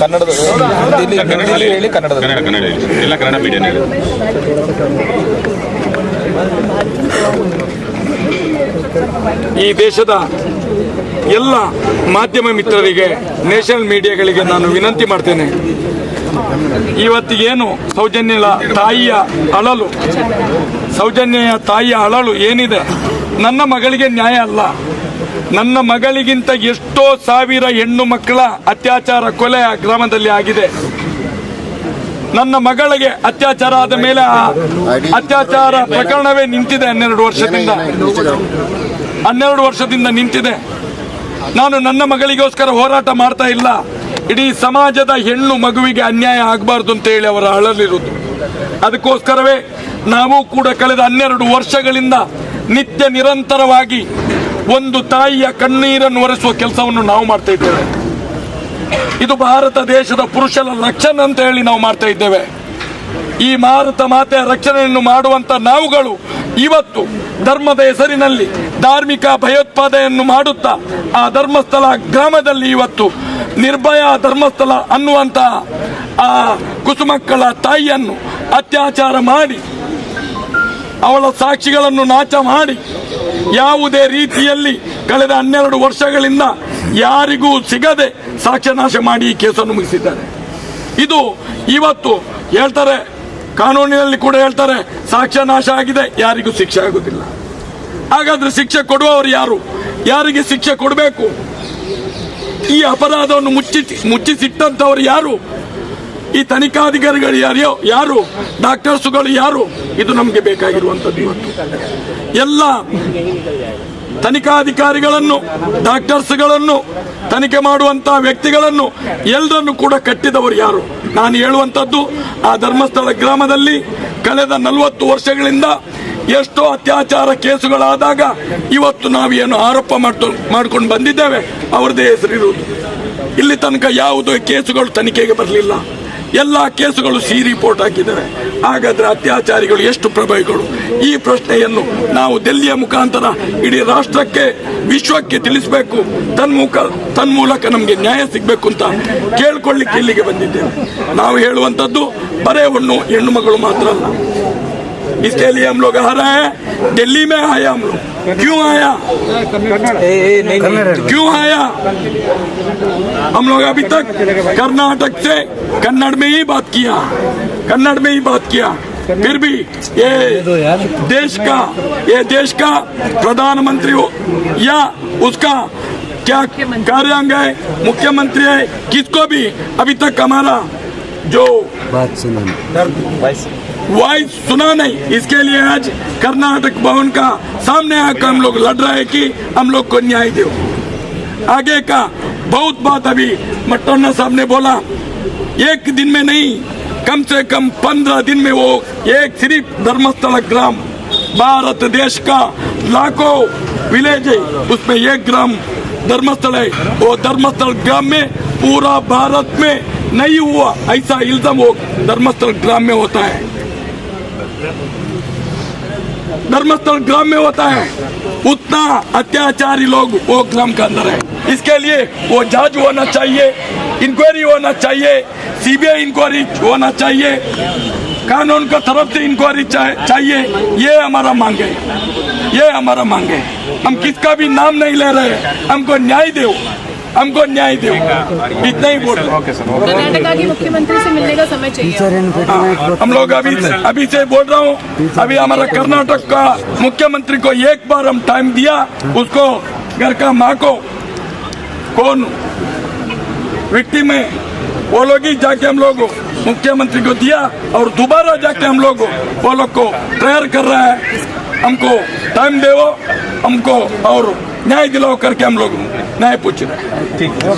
ಕನ್ನಡದ ಹಿಂದಿಲಿ ಹಿಂದಿಲಿ ಹೇಳಿ ಕನ್ನಡದ. ಕನ್ನಡ ಕನ್ನಡ ಹೇಳಿ. ಎಲ್ಲ ಕನ್ನಡ ಮೀಡಿಯಂ ಹೇಳಿ. ಈ ದೇಶದ ಎಲ್ಲ ಮಾಧ್ಯಮ ಮಿತ್ರರಿಗೆ ನ್ಯಾಷನಲ್ ಮೀಡಿಯಾಗಳಿಗೆ ನಾನು ವಿನಂತಿ ಮಾಡ್ತೇನೆ. ಇವತ್ತಿಗೇನು ಸೌಜನ್ಯಲ ತಾಯಿಯ ಅಳಲು ಸೌಜನ್ಯ ತಾಯಿಯ ಅಳಲು ಏನಿದೆ? ನನ್ನ ಮಗಳಿಗೆ ನ್ಯಾಯ ಅಲ್ಲ. ನನ್ನ ಮಗಳಿಗಿಂತ ಎಷ್ಟೋ ಸಾವಿರ ಹೆಣ್ಣು ಮಕ್ಕಳ ಅತ್ಯಾಚಾರ ಕೊಲೆ ಆ ಗ್ರಾಮದಲ್ಲಿ ಆಗಿದೆ. ನನ್ನ ಮಗಳಿಗೆ ಅತ್ಯಾಚಾರ ಆದ ಮೇಲೆ ಆ ಅತ್ಯಾಚಾರ ಪ್ರಕರಣವೇ ನಿಂತಿದೆ ಹನ್ನೆರಡು ವರ್ಷದಿಂದ. ಹನ್ನೆರಡು ವರ್ಷದಿಂದ ನಿಂತಿದೆ. ನಾನು ನನ್ನ ಮಗಳಿಗೋಸ್ಕರ ಹೋರಾಟ ಮಾಡ್ತಾ ಇಲ್ಲ. ಇಡೀ ಸಮಾಜದ ಹೆಣ್ಣು ಮಗುವಿಗೆ ಅನ್ಯಾಯ ಆಗಬಾರ್ದು ಅಂತ ಹೇಳಿ ಅವರ ಅಳಲಿರುವುದು. ಅದಕ್ಕೋಸ್ಕರವೇ ನಾವು ಕೂಡ ಕಳೆದ ಹನ್ನೆರಡು ವರ್ಷಗಳಿಂದ ನಿತ್ಯ ನಿರಂತರವಾಗಿ ಒಂದು ತಾಯಿಯ ಕಣ್ಣೀರನ್ನು ಒರೆಸುವ ಕೆಲಸವನ್ನು ನಾವು ಮಾಡ್ತಾ ಇದ್ದೇವೆ. ಇದು ಭಾರತ ದೇಶದ ಪುರುಷರ ರಕ್ಷಣೆ ಅಂತ ಹೇಳಿ ನಾವು ಮಾಡ್ತಾ ಇದ್ದೇವೆ. ಈ ಭಾರತ ಮಾತೆಯ ರಕ್ಷಣೆಯನ್ನು ಮಾಡುವಂತ ನಾವುಗಳು ಇವತ್ತು ಧರ್ಮದ ಹೆಸರಿನಲ್ಲಿ ಧಾರ್ಮಿಕ ಭಯೋತ್ಪಾದನೆಯನ್ನು ಮಾಡುತ್ತಾ ಆ ಧರ್ಮಸ್ಥಳ ಗ್ರಾಮದಲ್ಲಿ ಇವತ್ತು ನಿರ್ಭಯ ಧರ್ಮಸ್ಥಳ ಅನ್ನುವಂತಹ ಆ ಕುಸುಮಕ್ಕಳ ತಾಯಿಯನ್ನು ಅತ್ಯಾಚಾರ ಮಾಡಿ ಅವಳ ಸಾಕ್ಷಿಗಳನ್ನು ನಾಚ ಮಾಡಿ ಯಾವುದೇ ರೀತಿಯಲ್ಲಿ ಕಳೆದ ಹನ್ನೆರಡು ವರ್ಷಗಳಿಂದ ಯಾರಿಗೂ ಸಿಗದೆ ಸಾಕ್ಷ್ಯನಾಶ ಮಾಡಿ ಈ ಕೇಸನ್ನು ಮುಗಿಸಿದ್ದಾರೆ. ಇದು ಇವತ್ತು ಹೇಳ್ತಾರೆ, ಕಾನೂನಿನಲ್ಲಿ ಕೂಡ ಹೇಳ್ತಾರೆ ಸಾಕ್ಷ್ಯನಾಶ ಆಗಿದೆ, ಯಾರಿಗೂ ಶಿಕ್ಷೆ ಆಗುದಿಲ್ಲ ಹಾಗಾದ್ರೆ ಶಿಕ್ಷೆ ಕೊಡುವವರು ಯಾರು? ಯಾರಿಗೆ ಶಿಕ್ಷೆ ಕೊಡಬೇಕು? ಈ ಅಪರಾಧವನ್ನು ಮುಚ್ಚಿ ಮುಚ್ಚಿಸಿಟ್ಟಂತವರು ಯಾರು? ಈ ತನಿಖಾಧಿಕಾರಿಗಳು ಯಾರ್ಯೋ, ಯಾರು? ಡಾಕ್ಟರ್ಸ್ಗಳು ಯಾರು? ಇದು ನಮಗೆ ಬೇಕಾಗಿರುವಂಥದ್ದು ಇವತ್ತು. ಎಲ್ಲ ತನಿಖಾಧಿಕಾರಿಗಳನ್ನು ಡಾಕ್ಟರ್ಸ್ಗಳನ್ನು ತನಿಖೆ ಮಾಡುವಂತಹ ವ್ಯಕ್ತಿಗಳನ್ನು ಎಲ್ಲರನ್ನು ಕೂಡ ಕಟ್ಟಿದವರು ಯಾರು? ನಾನು ಹೇಳುವಂಥದ್ದು, ಆ ಧರ್ಮಸ್ಥಳ ಗ್ರಾಮದಲ್ಲಿ ಕಳೆದ ನಲವತ್ತು ವರ್ಷಗಳಿಂದ ಎಷ್ಟೋ ಅತ್ಯಾಚಾರ ಕೇಸುಗಳಾದಾಗ ಇವತ್ತು ನಾವೇನು ಆರೋಪ ಮಾಡ್ತು, ಮಾಡ್ಕೊಂಡು ಬಂದಿದ್ದೇವೆ ಅವರದೇ ಹೆಸರಿರುವುದು. ಇಲ್ಲಿ ತನಕ ಯಾವುದೇ ಕೇಸುಗಳು ತನಿಖೆಗೆ ಬರಲಿಲ್ಲ. ಎಲ್ಲ ಕೇಸುಗಳು ಸಿ ರಿಪೋರ್ಟ್ ಹಾಕಿದ್ದಾರೆ ಹಾಗಾದ್ರೆ ಅತ್ಯಾಚಾರಿಗಳು ಎಷ್ಟು ಪ್ರಭಾವಿಗಳು ಈ ಪ್ರಶ್ನೆಯನ್ನು ನಾವು ದೆಲ್ಲಿಯ ಮುಖಾಂತರ ಇಡೀ ರಾಷ್ಟ್ರಕ್ಕೆ ವಿಶ್ವಕ್ಕೆ ತಿಳಿಸಬೇಕು ತನ್ಮುಖ ತನ್ಮೂಲಕ ನಮಗೆ ನ್ಯಾಯ ಸಿಗಬೇಕು ಅಂತ ಕೇಳ್ಕೊಳ್ಳಿಕ್ಕೆ ಇಲ್ಲಿಗೆ ಬಂದಿದ್ದೇವೆ ನಾವು ಹೇಳುವಂಥದ್ದು ಬರೇ ಹೆಣ್ಣು ಹೆಣ್ಣು ಮಗಳು ಮಾತ್ರ ಅಲ್ಲ इसके लिए हम लोग आ रहे हैं दिल्ली में आया हम लोग क्यों आया? क्यों आया? हम लोग अभी तक कर्नाटक से कन्नड़ में ही बात किया कन्नड़ में ही बात किया। फिर भी ये देश का ये देश का प्रधानमंत्री हो या उसका क्या कार्यांग है मुख्यमंत्री है किसको भी अभी तक हमारा जो वॉइस सुना। नहीं। इसके लिए आज कर्नाटक भवन का सामने आकर हम लोग लड़ रहे हैं कि हम लोग को न्याय दो। आगे का बहुत बात अभी मटोना साहब ने बोला, एक दिन में नहीं, कम से कम पंद्रह दिन में वो एक सिर्फ़ धर्मस्थल ग्राम, भारत देश का लाखों विलेज है, उसमें एक ग्राम धर्मस्थल है। वो धर्मस्थल ग्राम में, पूरा भारत में नहीं हुआ, ऐसा इल्ज़ाम वो धर्मस्थल ग्राम में होता है। धर्मस्थल ग्राम में होता है। उतना अत्याचारी लोग वो ग्राम के अंदर है। इसके लिए वो जाँच होना चाहिए इंक्वायरी होना चाहिए सीबीआई इंक्वायरी होना चाहिए, कानून का तरफ़ से इंक्वायरी चाहिए। ये हमारा मांग है। ये हमारा मांग है। हम किसका भी नाम नहीं ले रहे हमको न्याय दो। हमको न्याय दो। इतना ही बोल रहे हैं। कर्नाटका के मुख्यमंत्री से मिलने का समय चाहिए। हाँ, हम लोग अभी से अभी से बोल रहा हूँ अभी हमारा कर्नाटक का मुख्यमंत्री को एक बार हम टाइम दिया उसको घर का माँ को कौन व्यक्ति में वो लोग ही जाके हम लोग मुख्यमंत्री को दिया और दोबारा जाके हम लोग वो लोग को प्रेयर कर रहा है। हमको टाइम दे हमको और न्याय दिलाओ करके हम लोग ਮੈਂ ਪੁੱਛਣਾ। ਠੀਕ ਹੈ।